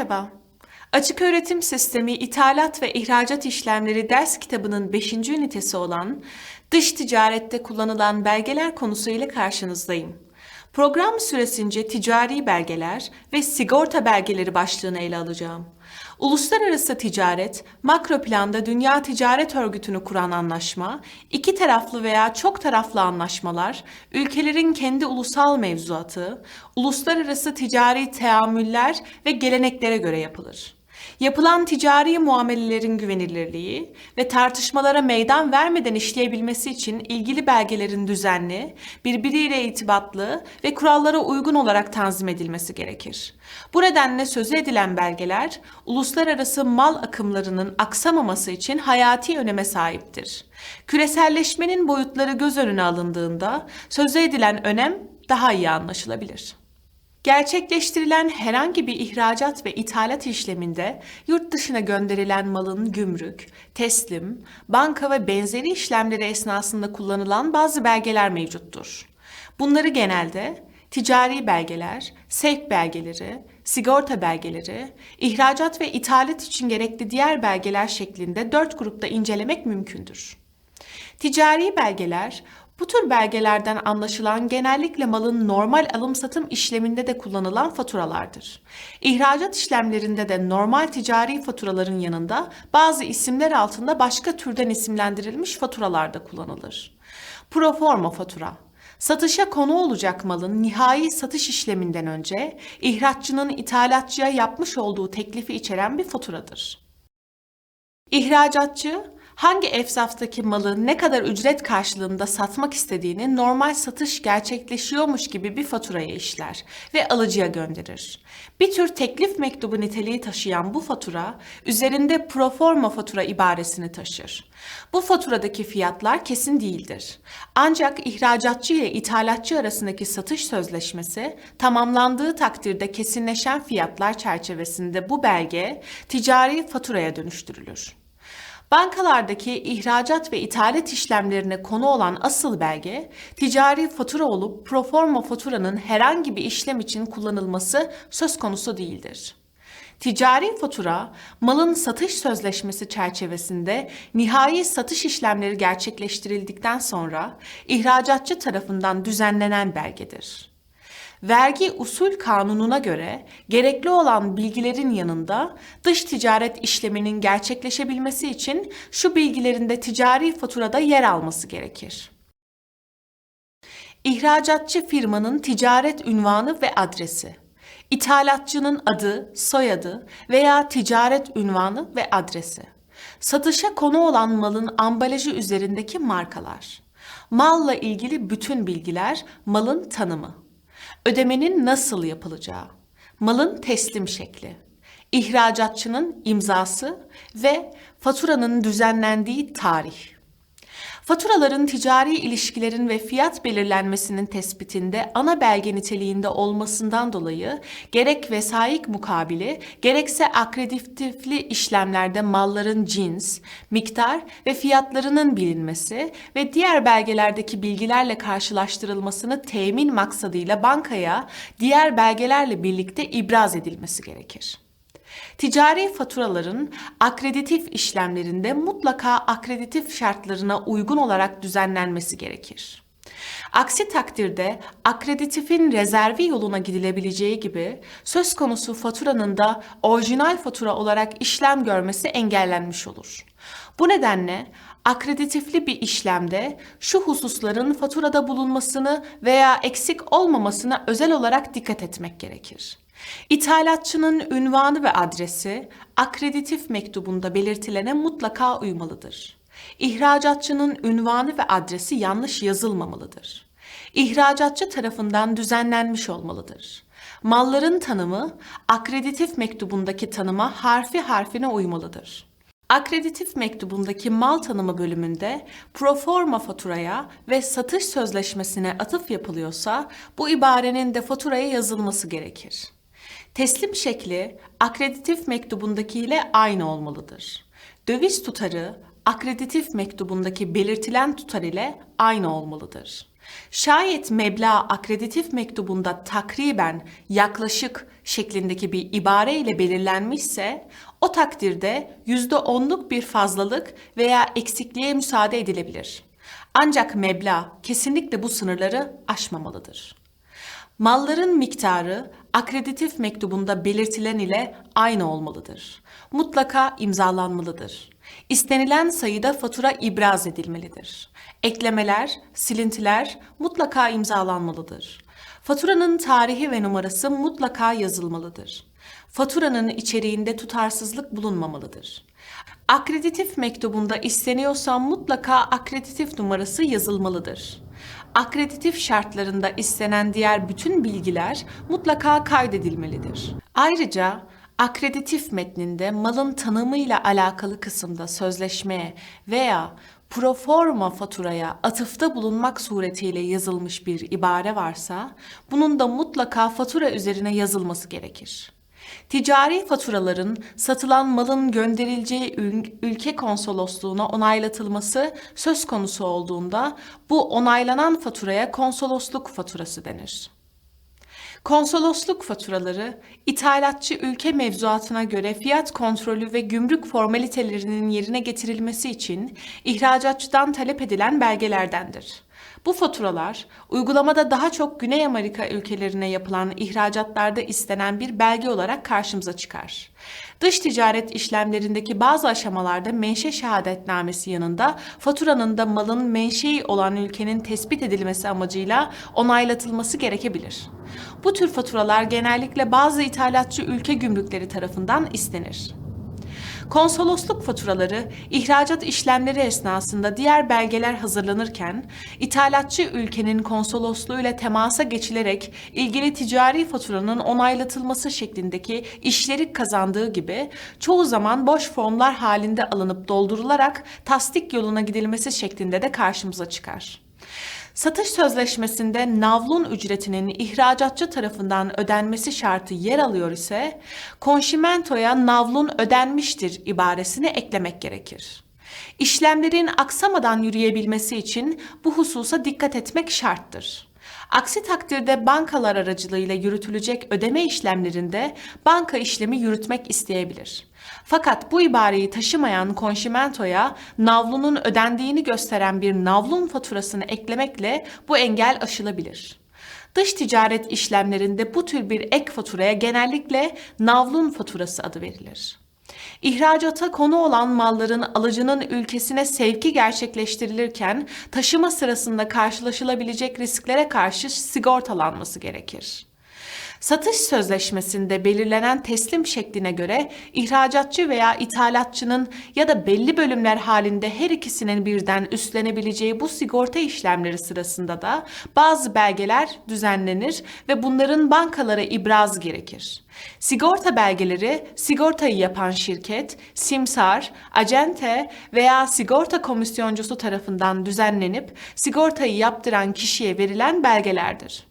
Merhaba. Açık Öğretim Sistemi İthalat ve İhracat İşlemleri ders kitabının 5. ünitesi olan Dış ticarette kullanılan belgeler konusu ile karşınızdayım. Program süresince ticari belgeler ve sigorta belgeleri başlığını ele alacağım. Uluslararası ticaret, makro planda Dünya Ticaret Örgütü'nü kuran anlaşma, iki taraflı veya çok taraflı anlaşmalar, ülkelerin kendi ulusal mevzuatı, uluslararası ticari teamüller ve geleneklere göre yapılır. Yapılan ticari muamelelerin güvenilirliği ve tartışmalara meydan vermeden işleyebilmesi için ilgili belgelerin düzenli, birbiriyle irtibatlı ve kurallara uygun olarak tanzim edilmesi gerekir. Bu nedenle sözü edilen belgeler, uluslararası mal akımlarının aksamaması için hayati öneme sahiptir. Küreselleşmenin boyutları göz önüne alındığında sözü edilen önem daha iyi anlaşılabilir. Gerçekleştirilen herhangi bir ihracat ve ithalat işleminde yurt dışına gönderilen malın gümrük, teslim, banka ve benzeri işlemleri esnasında kullanılan bazı belgeler mevcuttur. Bunları genelde ticari belgeler, sevk belgeleri, sigorta belgeleri, ihracat ve ithalat için gerekli diğer belgeler şeklinde dört grupta incelemek mümkündür. Ticari belgeler, bu tür belgelerden anlaşılan genellikle malın normal alım-satım işleminde de kullanılan faturalardır. İhracat işlemlerinde de normal ticari faturaların yanında bazı isimler altında başka türden isimlendirilmiş faturalar da kullanılır. Proforma fatura Satışa konu olacak malın nihai satış işleminden önce ihraççının ithalatçıya yapmış olduğu teklifi içeren bir faturadır. İhracatçı hangi efsaftaki malı ne kadar ücret karşılığında satmak istediğini normal satış gerçekleşiyormuş gibi bir faturaya işler ve alıcıya gönderir. Bir tür teklif mektubu niteliği taşıyan bu fatura üzerinde proforma fatura ibaresini taşır. Bu faturadaki fiyatlar kesin değildir. Ancak ihracatçı ile ithalatçı arasındaki satış sözleşmesi tamamlandığı takdirde kesinleşen fiyatlar çerçevesinde bu belge ticari faturaya dönüştürülür. Bankalardaki ihracat ve ithalat işlemlerine konu olan asıl belge, ticari fatura olup proforma faturanın herhangi bir işlem için kullanılması söz konusu değildir. Ticari fatura, malın satış sözleşmesi çerçevesinde nihai satış işlemleri gerçekleştirildikten sonra ihracatçı tarafından düzenlenen belgedir. Vergi usul kanununa göre gerekli olan bilgilerin yanında dış ticaret işleminin gerçekleşebilmesi için şu bilgilerin de ticari faturada yer alması gerekir. İhracatçı firmanın ticaret ünvanı ve adresi. İthalatçının adı, soyadı veya ticaret ünvanı ve adresi. Satışa konu olan malın ambalajı üzerindeki markalar. Malla ilgili bütün bilgiler, malın tanımı. Ödemenin nasıl yapılacağı, malın teslim şekli, ihracatçının imzası ve faturanın düzenlendiği tarih. Faturaların ticari ilişkilerin ve fiyat belirlenmesinin tespitinde ana belge niteliğinde olmasından dolayı gerek vesayik mukabili gerekse akreditifli işlemlerde malların cins, miktar ve fiyatlarının bilinmesi ve diğer belgelerdeki bilgilerle karşılaştırılmasını temin maksadıyla bankaya diğer belgelerle birlikte ibraz edilmesi gerekir. Ticari faturaların akreditif işlemlerinde mutlaka akreditif şartlarına uygun olarak düzenlenmesi gerekir. Aksi takdirde akreditifin rezervi yoluna gidilebileceği gibi söz konusu faturanın da orijinal fatura olarak işlem görmesi engellenmiş olur. Bu nedenle akreditifli bir işlemde şu hususların faturada bulunmasını veya eksik olmamasına özel olarak dikkat etmek gerekir. İthalatçının ünvanı ve adresi akreditif mektubunda belirtilene mutlaka uymalıdır. İhracatçının ünvanı ve adresi yanlış yazılmamalıdır. İhracatçı tarafından düzenlenmiş olmalıdır. Malların tanımı akreditif mektubundaki tanıma harfi harfine uymalıdır. Akreditif mektubundaki mal tanımı bölümünde proforma faturaya ve satış sözleşmesine atıf yapılıyorsa bu ibarenin de faturaya yazılması gerekir. Teslim şekli akreditif mektubundakiyle aynı olmalıdır. Döviz tutarı akreditif mektubundaki belirtilen tutar ile aynı olmalıdır. Şayet meblağ akreditif mektubunda takriben yaklaşık şeklindeki bir ibare ile belirlenmişse o takdirde %10'luk bir fazlalık veya eksikliğe müsaade edilebilir. Ancak meblağ kesinlikle bu sınırları aşmamalıdır. Malların miktarı akreditif mektubunda belirtilen ile aynı olmalıdır. Mutlaka imzalanmalıdır. İstenilen sayıda fatura ibraz edilmelidir. Eklemeler, silintiler mutlaka imzalanmalıdır. Faturanın tarihi ve numarası mutlaka yazılmalıdır. Faturanın içeriğinde tutarsızlık bulunmamalıdır. Akreditif mektubunda isteniyorsa mutlaka akreditif numarası yazılmalıdır. Akreditif şartlarında istenen diğer bütün bilgiler mutlaka kaydedilmelidir. Ayrıca akreditif metninde malın tanımıyla alakalı kısımda sözleşmeye veya proforma faturaya atıfta bulunmak suretiyle yazılmış bir ibare varsa bunun da mutlaka fatura üzerine yazılması gerekir. Ticari faturaların satılan malın gönderileceği ül- ülke konsolosluğuna onaylatılması söz konusu olduğunda bu onaylanan faturaya konsolosluk faturası denir. Konsolosluk faturaları, ithalatçı ülke mevzuatına göre fiyat kontrolü ve gümrük formalitelerinin yerine getirilmesi için ihracatçıdan talep edilen belgelerdendir. Bu faturalar, uygulamada daha çok Güney Amerika ülkelerine yapılan ihracatlarda istenen bir belge olarak karşımıza çıkar. Dış ticaret işlemlerindeki bazı aşamalarda menşe şehadetnamesi yanında faturanın da malın menşei olan ülkenin tespit edilmesi amacıyla onaylatılması gerekebilir. Bu tür faturalar genellikle bazı ithalatçı ülke gümrükleri tarafından istenir. Konsolosluk faturaları ihracat işlemleri esnasında diğer belgeler hazırlanırken ithalatçı ülkenin konsolosluğuyla temasa geçilerek ilgili ticari faturanın onaylatılması şeklindeki işleri kazandığı gibi çoğu zaman boş formlar halinde alınıp doldurularak tasdik yoluna gidilmesi şeklinde de karşımıza çıkar. Satış sözleşmesinde navlun ücretinin ihracatçı tarafından ödenmesi şartı yer alıyor ise konşimentoya navlun ödenmiştir ibaresini eklemek gerekir. İşlemlerin aksamadan yürüyebilmesi için bu hususa dikkat etmek şarttır. Aksi takdirde bankalar aracılığıyla yürütülecek ödeme işlemlerinde banka işlemi yürütmek isteyebilir. Fakat bu ibareyi taşımayan konşimentoya navlunun ödendiğini gösteren bir navlun faturasını eklemekle bu engel aşılabilir. Dış ticaret işlemlerinde bu tür bir ek faturaya genellikle navlun faturası adı verilir. İhracata konu olan malların alıcının ülkesine sevki gerçekleştirilirken taşıma sırasında karşılaşılabilecek risklere karşı sigortalanması gerekir. Satış sözleşmesinde belirlenen teslim şekline göre ihracatçı veya ithalatçının ya da belli bölümler halinde her ikisinin birden üstlenebileceği bu sigorta işlemleri sırasında da bazı belgeler düzenlenir ve bunların bankalara ibraz gerekir. Sigorta belgeleri sigortayı yapan şirket, simsar, acente veya sigorta komisyoncusu tarafından düzenlenip sigortayı yaptıran kişiye verilen belgelerdir.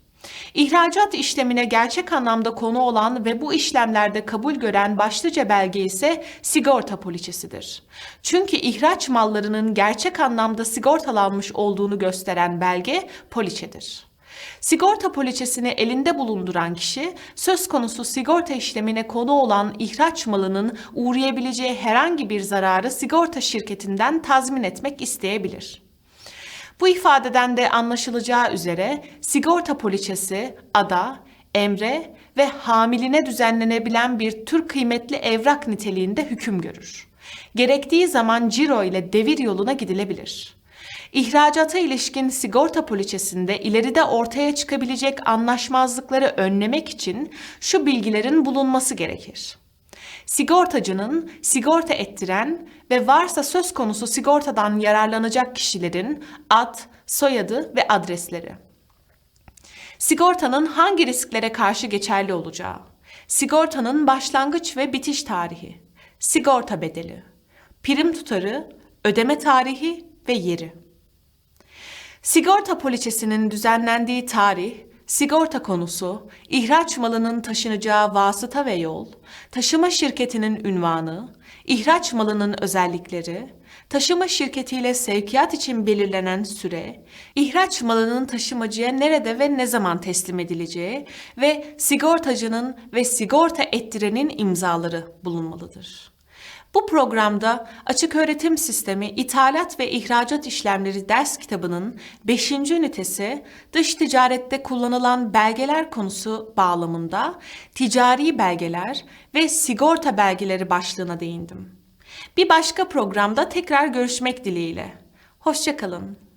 İhracat işlemine gerçek anlamda konu olan ve bu işlemlerde kabul gören başlıca belge ise sigorta poliçesidir. Çünkü ihraç mallarının gerçek anlamda sigortalanmış olduğunu gösteren belge poliçedir. Sigorta poliçesini elinde bulunduran kişi söz konusu sigorta işlemine konu olan ihraç malının uğrayabileceği herhangi bir zararı sigorta şirketinden tazmin etmek isteyebilir. Bu ifadeden de anlaşılacağı üzere sigorta poliçesi ada, emre ve hamiline düzenlenebilen bir tür kıymetli evrak niteliğinde hüküm görür. Gerektiği zaman ciro ile devir yoluna gidilebilir. İhracata ilişkin sigorta poliçesinde ileride ortaya çıkabilecek anlaşmazlıkları önlemek için şu bilgilerin bulunması gerekir sigortacının, sigorta ettiren ve varsa söz konusu sigortadan yararlanacak kişilerin ad, soyadı ve adresleri. Sigortanın hangi risklere karşı geçerli olacağı, sigortanın başlangıç ve bitiş tarihi, sigorta bedeli, prim tutarı, ödeme tarihi ve yeri. Sigorta poliçesinin düzenlendiği tarih, sigorta konusu, ihraç malının taşınacağı vasıta ve yol, taşıma şirketinin ünvanı, ihraç malının özellikleri, taşıma şirketiyle sevkiyat için belirlenen süre, ihraç malının taşımacıya nerede ve ne zaman teslim edileceği ve sigortacının ve sigorta ettirenin imzaları bulunmalıdır. Bu programda Açık Öğretim Sistemi İthalat ve İhracat İşlemleri ders kitabının 5. ünitesi dış ticarette kullanılan belgeler konusu bağlamında ticari belgeler ve sigorta belgeleri başlığına değindim. Bir başka programda tekrar görüşmek dileğiyle. Hoşçakalın.